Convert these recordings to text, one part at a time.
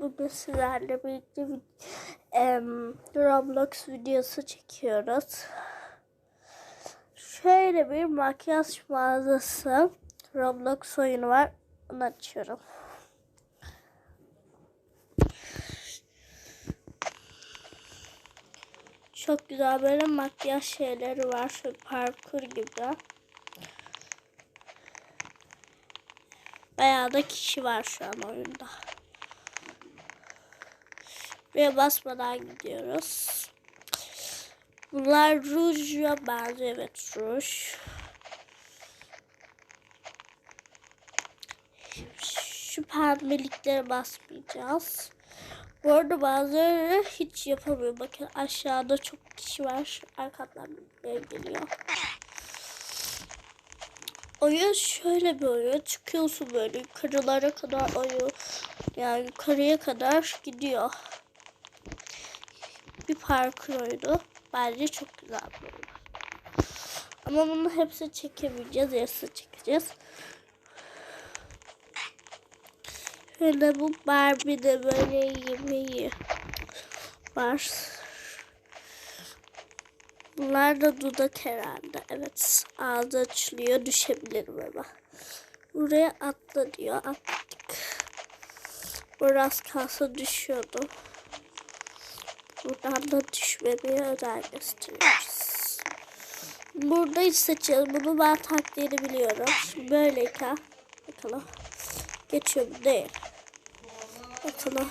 Bugün sizlerle birlikte bir em, Roblox videosu çekiyoruz. Şöyle bir makyaj mağazası Roblox oyunu var. Onu açıyorum. Çok güzel böyle makyaj şeyleri var. Şöyle parkur gibi. Bayağı da kişi var şu an oyunda. Ve basmadan gidiyoruz. Bunlar rujya benziyor. Evet ruj. Şu pembeliklere basmayacağız. Bu arada bazıları hiç yapamıyor. Bakın aşağıda çok kişi var. Bir geliyor. Oyun şöyle bir oyun. Çıkıyorsun böyle yukarılara kadar oyun. Yani yukarıya kadar gidiyor. Bir parkur oyunu. Bence çok güzel bir oyun. Ama bunu hepsi çekemeyeceğiz. Yarısı çekeceğiz. Şöyle bu Barbie de böyle yemeği var. Bunlar da dudak herhalde. Evet. Ağzı açılıyor. Düşebilirim ama. Buraya atla diyor. Atladık. Biraz kalsa düşüyordu. Buradan da düşmemeye özen gösteriyoruz. Burada hiç seçelim. Bunu ben taktiğini biliyorum. Böyleyken bakalım. Geçiyor mu? Değil. Bakalım.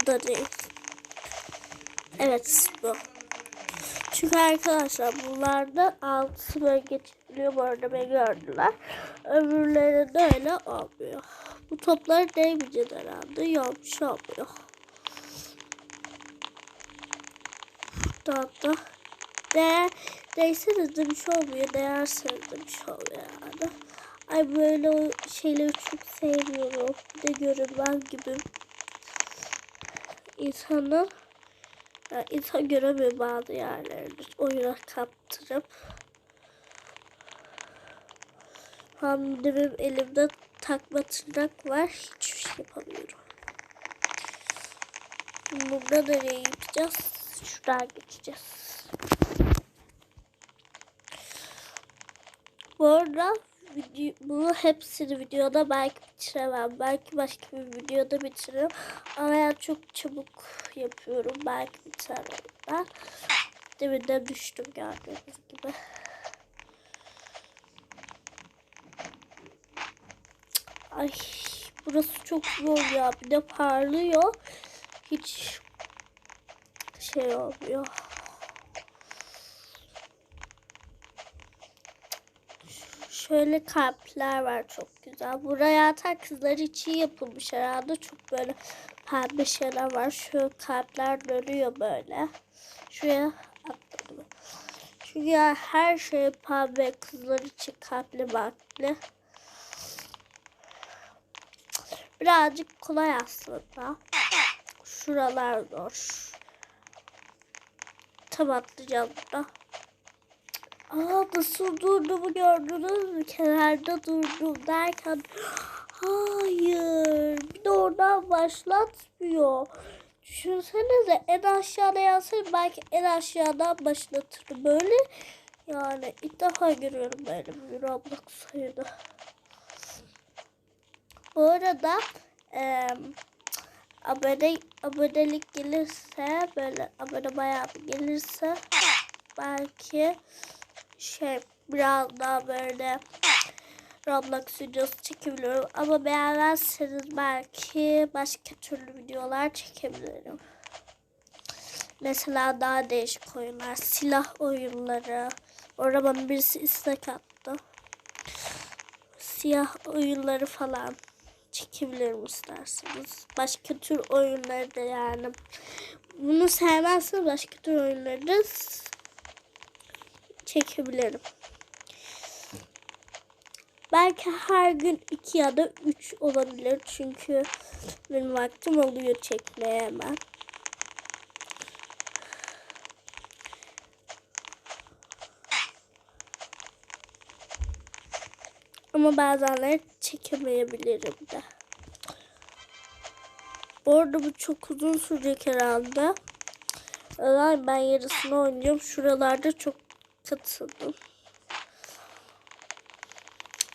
Bu da değil. Evet bu. Çünkü arkadaşlar bunlarda altısı böyle geçiliyor. Bu arada beni gördüler. Öbürleri de öyle olmuyor. Bu toplar değmeyecek herhalde. Yok bir şey olmuyor. Buradan da de değseniz de bir şey olmuyor. Değerseniz de bir şey oluyor yani. Ay böyle şeyleri çok sevmiyorum. Bir de görünmez gibi. İnsanı yani insan göremiyor bazı yerlerini. Oyuna kaptırıp. Benim elimde takma tırnak var. Hiçbir şey yapamıyorum. Burada nereye gideceğiz? Şuradan geçeceğiz. Bu arada video, bunu hepsini videoda belki bitiremem. Belki başka bir videoda bitiririm. Ama ben çok çabuk yapıyorum. Belki biter ben. Deminden düştüm gördüğünüz gibi. Ay burası çok zor ya. Bir de parlıyor. Hiç şey olmuyor. Şöyle kalpler var çok güzel. Buraya atan kızlar için yapılmış herhalde. Çok böyle pembe şeyler var. Şu kalpler dönüyor böyle. Şuraya atladım. Çünkü her şey pembe kızlar için kalpli baklı. Birazcık kolay aslında. Şuralar zor. Tam atlayacağım da. Aa nasıl durduğumu gördünüz mü? Kenarda durdum derken hayır bir de oradan başlatmıyor. Düşünsenize en aşağıda yazsaydı belki en aşağıdan başlatırdı. Böyle yani ilk defa görüyorum böyle bir Roblox oyunu. Bu arada e, abone, abonelik gelirse böyle abone bayağı gelirse belki şey biraz daha böyle Roblox videosu çekebiliyorum. Ama beğenmezseniz belki başka türlü videolar çekebilirim. Mesela daha değişik oyunlar, silah oyunları. Orada bana birisi istek attı. Siyah oyunları falan çekebilirim isterseniz. Başka tür oyunları da yani. Bunu sevmezseniz başka tür oyunları da çekebilirim. Belki her gün iki ya da üç olabilir. Çünkü benim vaktim oluyor çekmeye hemen. Ama bazenleri çekemeyebilirim de. Bu arada bu çok uzun sürecek herhalde. Öyle ben yarısını oynuyorum. Şuralarda çok katıldım.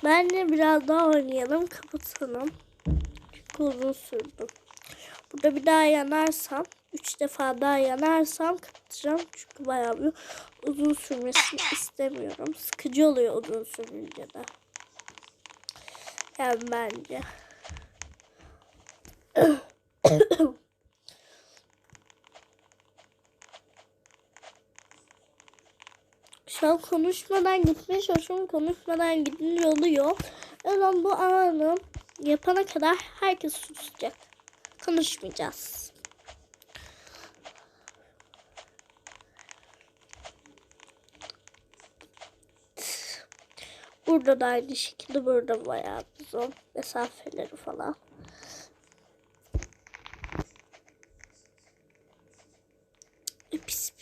Ben de biraz daha oynayalım. Kapatalım. Çünkü uzun sürdü. Burada bir daha yanarsam, üç defa daha yanarsam kapatacağım. Çünkü bayağı bir uzun sürmesini istemiyorum. Sıkıcı oluyor uzun sürünce de. Yani bence. Şu an konuşmadan gitmeye çalışıyorum. Konuşmadan gidince oluyor. O zaman bu anı yapana kadar herkes susacak. Konuşmayacağız. Burada da aynı şekilde burada bayağı uzun mesafeleri falan. Ay, Pis.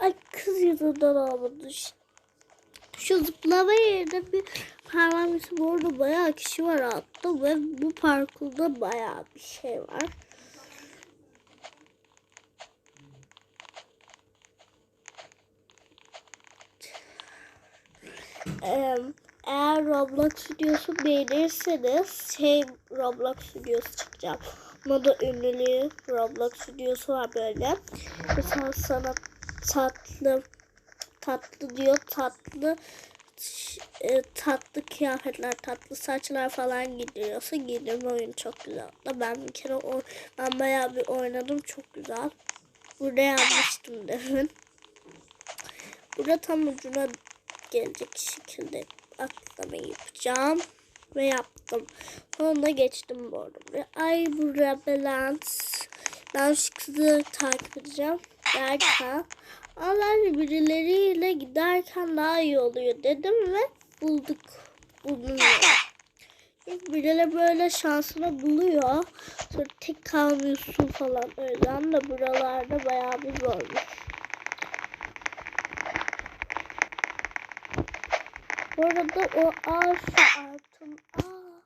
Ay kız yüzünden olmadı. Şu zıplama yerinde bir parmağımızı bu arada bayağı kişi var altta ve bu parkurda bayağı bir şey var. Eğer Roblox videosu beğenirseniz şey Roblox videosu çıkacağım. Moda ünlülüğü Roblox videosu var böyle. Mesela sana tatlı tatlı diyor tatlı e, tatlı kıyafetler, tatlı saçlar falan giydiriyorsa giydirme oyunu çok güzel. Da ben bir kere o ben bayağı bir oynadım çok güzel. Burada yapmıştım demin. Burada tam ucuna gelecek şekilde atlamayı yapacağım. Ve yaptım. Sonunda geçtim bu arada. Ay burada balans. Ben şu kızı takip edeceğim. Derken Allah birileriyle giderken daha iyi oluyor dedim ve bulduk. Bulunuyor. İlk birileri böyle şansını buluyor. Sonra tek kalmıyorsun falan. O yüzden de buralarda bayağı bir zormuş. Bu arada o şu altın aa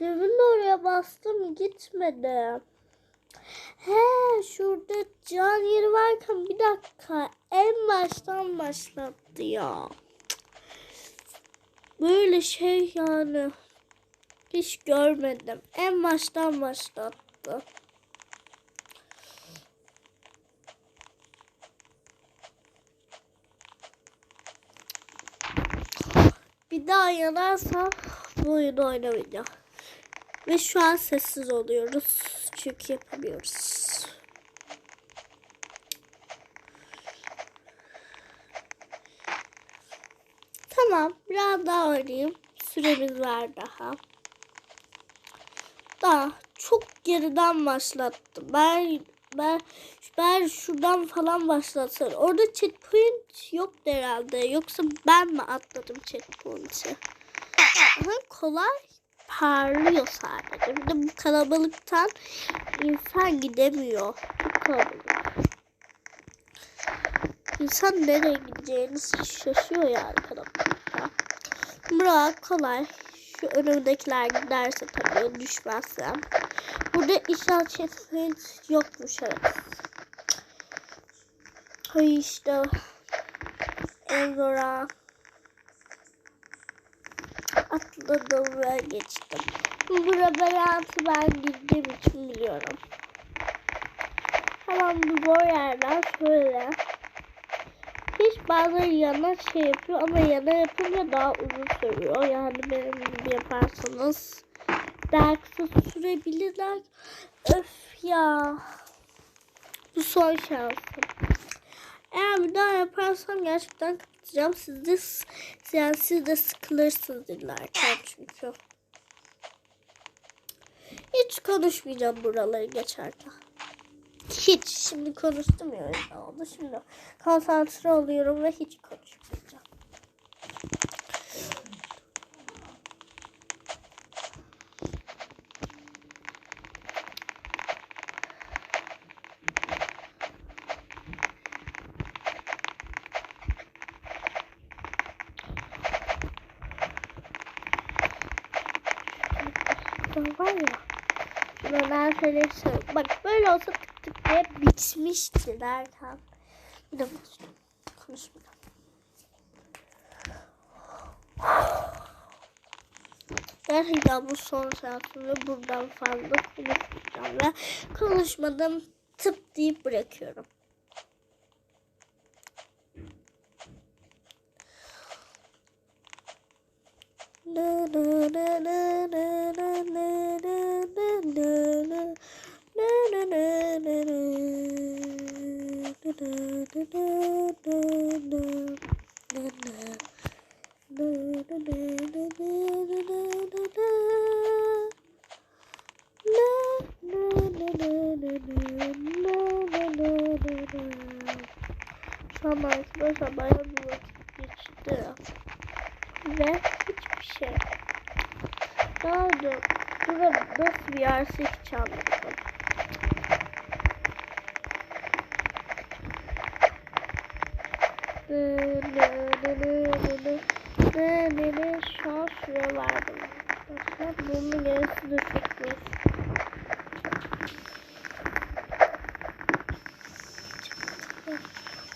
demin oraya bastım gitmedi. He şurada can yeri varken bir dakika en baştan başlattı ya. Böyle şey yani hiç görmedim. En baştan başlattı. Bir daha yanarsa bu oyunu oynamayacağım. Ve şu an sessiz oluyoruz. Çünkü yapamıyoruz. Tamam. Biraz daha oynayayım. Süremiz var daha. Daha çok geriden başlattım. Ben ben ben şuradan falan başlatsam. Orada checkpoint yok herhalde. Yoksa ben mi atladım checkpoint'i? Ama kolay parlıyor sadece. Bir de bu kalabalıktan insan gidemiyor. Çok kalabalık. İnsan nereye gideceğini şaşıyor yani kalabalıkta. Bırak kolay. Şu önümdekiler giderse tabii düşmezsem. Burada inşaat checkpoint yokmuş evet. Hay işte Evora atladım ve geçtim. Burada ben gittiğim için biliyorum. Hemen bu zor yerden şöyle. Hiç bazıları yana şey yapıyor ama yana yapınca daha uzun sürüyor. Yani benim gibi yaparsanız daha kısa sürebilirler. Öf ya. Bu son şansım. Eğer bir daha yaparsam gerçekten kapatacağım. Siz de, yani siz de sıkılırsınız dinlerken çünkü. Hiç konuşmayacağım buraları geçerken. Hiç. Şimdi konuştum ya oldu. Şimdi konsantre oluyorum ve hiç konuşmayacağım. var ya Neler söyleyeyim. Bak böyle olsa tık tık diye bitmişti derken. Bir de konuşmayacağım. Gerçekten bu son saatimi buradan fazla konuşmayacağım ve konuşmadım tıp deyip bırakıyorum. Şu an arkadaşlar bayağı bir vakit geçti ve şey. Nerede? Burada nasıl bir yerse hiç anlamadım. Beni şu an şuraya vardım. Başka bunun yarısı da çok büyük.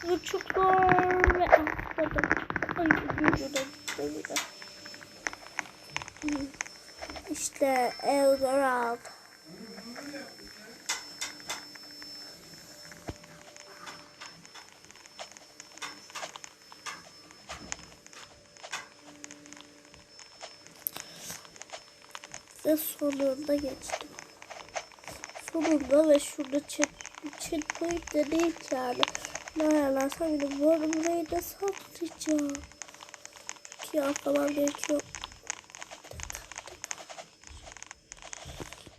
Buçuklar ve atladım. Ay vücudum doluyor. Hmm. İşte Eldorado. Ve sonunda geçtim. Sonunda ve şurada checkpoint de değil ki yani. Ne ayarlarsam yine bu arada burayı da satacağım. Ki atlamam gerekiyor.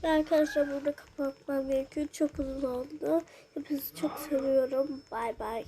Ve arkadaşlar burada kapatmam gerekiyor. Çok uzun oldu. Hepinizi çok seviyorum. Bay bay.